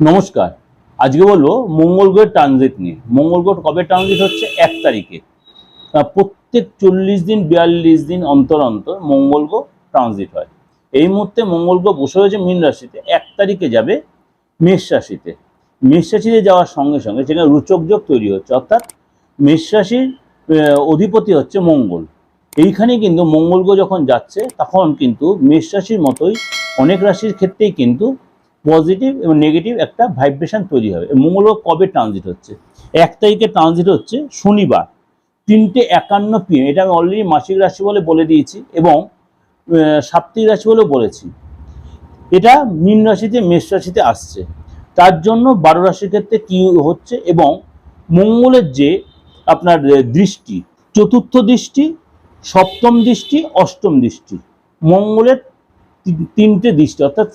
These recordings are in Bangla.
নমস্কার। আজকে বলব মঙ্গল গ্রহের ট্রানজিট নিয়ে। মঙ্গল গ্রহ কবে ট্রানজিট হচ্ছে? এক তারিখে। প্রত্যেক চল্লিশ দিন, বিয়াল্লিশ দিন অন্তর অন্তর মঙ্গল গ্রহ ট্রানজিট হয়। এই মুহূর্তে মঙ্গল গ্রহ বসে হয়েছে মীন রাশিতে। এক তারিখে যাবে মেষ রাশিতে। মেষ রাশিতে যাওয়ার সঙ্গে সঙ্গে সেখানে রুচক যোগ তৈরি হচ্ছে। অর্থাৎ মেষ রাশির অধিপতি হচ্ছে মঙ্গল। এইখানে কিন্তু মঙ্গল গ্রহ যখন যাচ্ছে, তখন কিন্তু মেষ রাশির মতোই অনেক রাশির ক্ষেত্রেই কিন্তু পজিটিভ এবং নেগেটিভ একটা ভাইব্রেশন তৈরি হবে। মঙ্গল কবে ট্রানজিট হচ্ছে? এক তারিখে ট্রানজিট হচ্ছে শনিবার, তিনটে একান্ন পিএম এটা আমি অলরেডি মাসিক রাশি বলে বলে দিয়েছি এবং সাপ্তাহিক রাশি বলেও বলেছি। এটা মীন রাশিতে, মেষ রাশিতে আসছে। তার জন্য বারো রাশির ক্ষেত্রে কি হচ্ছে এবং মঙ্গলের যে আপনার দৃষ্টি, চতুর্থ দৃষ্টি, সপ্তম দৃষ্টি, অষ্টম দৃষ্টি, মঙ্গলের তিনটে দৃষ্টি অর্থাৎ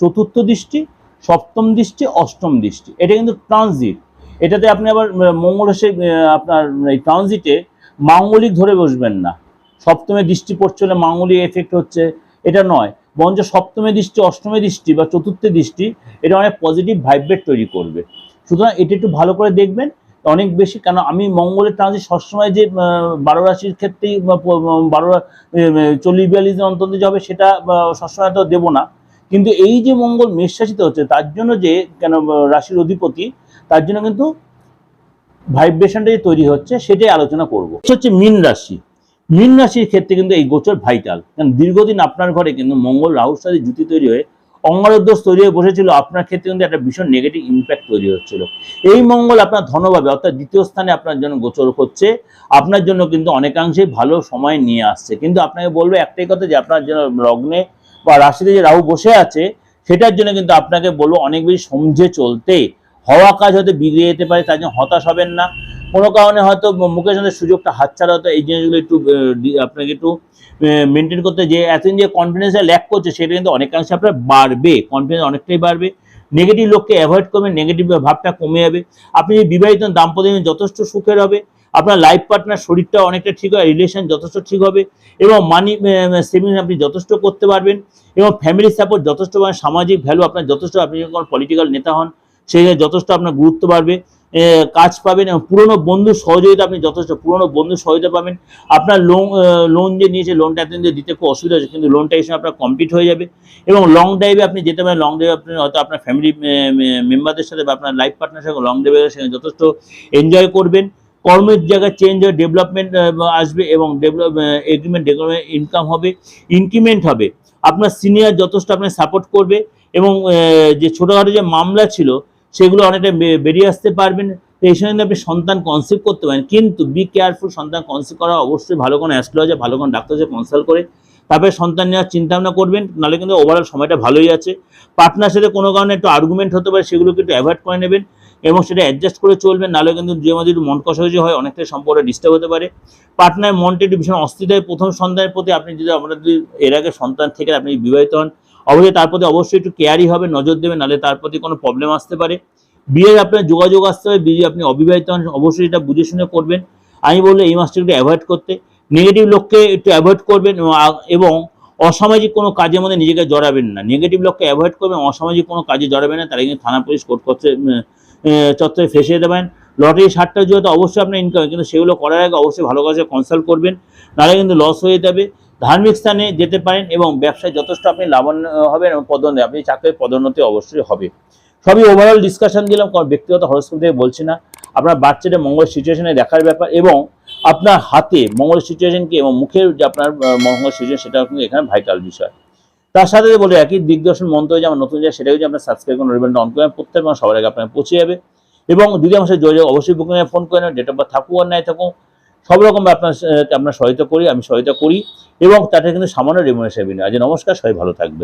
চতুর্থ দৃষ্টি সপ্তম দৃষ্টি অষ্টম দৃষ্টি। এটা কিন্তু ট্রানজিট এটাতে আপনি আবার আহ, মঙ্গল এসে আপনার এই ট্রানজিটে মাঙ্গলিক ধরে বসবেন না। সপ্তমে দৃষ্টি পড়ছে হলে মাঙ্গলিক এফেক্ট হচ্ছে। এটা নয়। বরঞ্চ সপ্তমে দৃষ্টি অষ্টমে দৃষ্টি বা চতুর্থ দৃষ্টি এটা অনেক পজিটিভ ভাইব্রেট তৈরি করবে। সুতরাং এটা একটু ভালো করে দেখবেন। অনেক বেশি, কেন আমি মঙ্গলের ট্রানজিট সবসময় যে বারো রাশির ক্ষেত্রেই বারো চল্লিশ বিয়াল্লিশ দিন অন্তত যাবে, সেটা সবসময় তো দেবো না। কিন্তু এই যে মঙ্গল মেষ হচ্ছে, তার জন্য যে, কেন রাশির অধিপতি, তার জন্য কিন্তু ভাইব্রেশনটা যে তৈরি হচ্ছে, সেটাই আলোচনা করব। হচ্ছে মীন রাশি। মীন রাশির ক্ষেত্রে কিন্তু এই গোচর ভাইটাল কারণ দীর্ঘদিন আপনার ঘরে কিন্তু মঙ্গল, রাহুর সাথে জুতি তৈরি হয়ে অঙ্গারোদ্দোষ তৈরি হয়ে বসেছিল, আপনার ক্ষেত্রে কিন্তু একটা ভীষণ নেগেটিভ ইম্প্যাক্ট তৈরি হচ্ছিল। এই মঙ্গল আপনার ধনভাবে, অর্থাৎ দ্বিতীয় স্থানে আপনার জন্য গোচর হচ্ছে, আপনার জন্য কিন্তু অনেকাংশেই ভালো সময় নিয়ে আসছে। কিন্তু আপনাকে বলব একটাই কথা যে, আপনার জন্য লগ্নে বা রাশিতে যে রাহু বসে আছে, সেটার জন্য কিন্তু আপনাকে বলব অনেক বেশি সমঝে চলতে। হওয়া কাজ হয়তো বিগড়ে যেতে পারে, তার জন্য হতাশ হবেন না। কোনো কারণে হয়তো মুখের সাথে সুযোগটা হাতছাড়া হতো এই জিনিসগুলো একটু আপনাকে একটু মেনটেন করতে যে এতদিন যে কনফিডেন্সে ল্যাক করছে, সেটা কিন্তু অনেকাংশে আপনার বাড়বে। কনফিডেন্স অনেকটাই বাড়বে। নেগেটিভ লোককে অ্যাভয়েড করবেন নেগেটিভ ভাবটা কমে যাবে। আপনি যদি বিবাহিত দাম্পত্য যথেষ্ট সুখের হবে, আপনার লাইফ পার্টনার শরীরটা অনেকটা ঠিক হবে রিলেশন যথেষ্ট ঠিক হবে, এবং মানি সেভিংস আপনি যথেষ্ট করতে পারবেন, এবং ফ্যামিলি সাপোর্ট যথেষ্ট পাবেন সামাজিক ভ্যালু আপনার যথেষ্ট, আপনি যখন পলিটিক্যাল নেতা হন, সেখানে যথেষ্ট আপনার গুরুত্ব বাড়বে। কাজ পাবেন এবং পুরনো বন্ধুর সহযোগিতা আপনি যথেষ্ট, পুরনো বন্ধুর সহযোগিতা পাবেন। আপনার লোন লোন যে নিয়েছে লোনটা যে দিতে খুব অসুবিধা হচ্ছে, কিন্তু লোনটা সময় আপনার কমপ্লিট হয়ে যাবে। এবং লং ড্রাইভে আপনি যেতে পারেন লং ড্রাইভে আপনি হয়তো আপনার ফ্যামিলি মেম্বারদের সাথে বা আপনার লাইফ পার্টনার সাথে লং ড্রাইভে সেখানে যথেষ্ট এনজয় করবেন। কর্মের জায়গায় চেঞ্জ হয়ে ডেভেলপমেন্ট আসবে এবং ডেভেলপ এগ্রিমেন্ট ডেভেলপমেন্ট ইনকাম হবে ইনক্রিমেন্ট হবে। আপনার সিনিয়র যথেষ্ট আপনার সাপোর্ট করবে এবং যে ছোটোখাটো যে মামলা ছিল সেগুলো অনেকটা বেরিয়ে আসতে পারবেন। তো এই সময় আপনি সন্তান কনসিভ করতে পারেন, কিন্তু বি কেয়ারফুল সন্তান কনসিভ করা অবশ্যই ভালো কোনো অ্যাস্ট্রোলজার ভালো কোনো ডাক্তার সাথে কনসাল্ট করে তারপরে সন্তান নেওয়ার চিন্তা ভাবনা করবেন, নাহলে কিন্তু ওভারঅল সময়টা ভালোই আছে। পার্টনার সাথে কোনো কারণে একটু আর্গুমেন্ট হতে পারে, সেগুলোকে একটু অ্যাভয়েড করে নেবেন এবং সেটা অ্যাডজাস্ট করে চলবেন, নাহলে কিন্তু যে আমাদের একটু মন কষাকষি হয়, অনেকটাই সম্পর্ক ডিস্টার্ব হতে পারে। পার্টনার মনটা একটু ভীষণ অস্থিরতায় প্রথম সন্তানের প্রতি আপনি যদি আপনার যদি এর আগে সন্তান থেকে আপনি বিবাহিত হন অবশ্যই তার প্রতি অবশ্যই একটু কেয়ারই হবে, নজর দেবেন নাহলে তার প্রতি কোনো প্রবলেম আসতে পারে। বিয়ের আপনার যোগাযোগ আসতে হবে বিয়ে আপনি অবিবাহিত হন, অবশ্যই এটা বুঝে শুনে করবেন। আমি বলব এই মাসটা একটু অ্যাভয়েড করতে। নেগেটিভ লোককে একটু অ্যাভয়েড করবেন এবং অসামাজিক কোনো কাজের মধ্যে নিজেকে জড়াবেন না। নেগেটিভ লোককে অ্যাভয়েড করবেন, অসামাজিক কোনো কাজে জড়াবেন না, তারা কিন্তু থানা পুলিশ কোর্ট করতে চত্বরে ফেসে দেবেন। লটারি ষাটটা যেহেতু অবশ্যই আপনার ইনকাম কিন্তু সেগুলো করার আগে অবশ্যই ভালো কাজে কনসাল্ট করবেন, নাহলে কিন্তু লস হয়ে যাবে। ধার্মিক স্থানে যেতে পারেন এবং ব্যবসায় যথেষ্ট আপনি লাভান্বিত হবেন এবং পদোন্নতি, আপনি চাকরির পদোন্নতি অবশ্যই হবে। সবই ওভারঅল ডিসকাশন দিলাম কারণ ব্যক্তিগত হরস্কোপ থেকে বলছি না। আপনার বাচ্চাটা মঙ্গল সিচুয়েশনে দেখার ব্যাপার এবং আপনার হাতে মঙ্গল সিচুয়েশনকে এবং মুখের যে আপনার মঙ্গল সিচুয়েশন সেটা কিন্তু এখানে ভাইটাল বিষয়। তার সাথে বলে, একই দিগদর্শন মন্ত্র যে আমার নতুন যায় সেটাও যদি আপনার সাবস্ক্রাইব করুন রিবেলটা অন করেন প্রত্যেক সবার আগে আপনার পৌঁছে যাবে। এবং যদি আমার সাথে অবশ্যই বুকিং ফোন করে নেন ডেট অফ বার্থ থাকুক আর নাই থাকুক সব রকম আপনার আপনার সহায়তা করি, আমি সহায়তা করি এবং তাতে কিন্তু সামান্য রেমুনেশন বিনয় আজ নমস্কার, সবাই ভালো থাকবে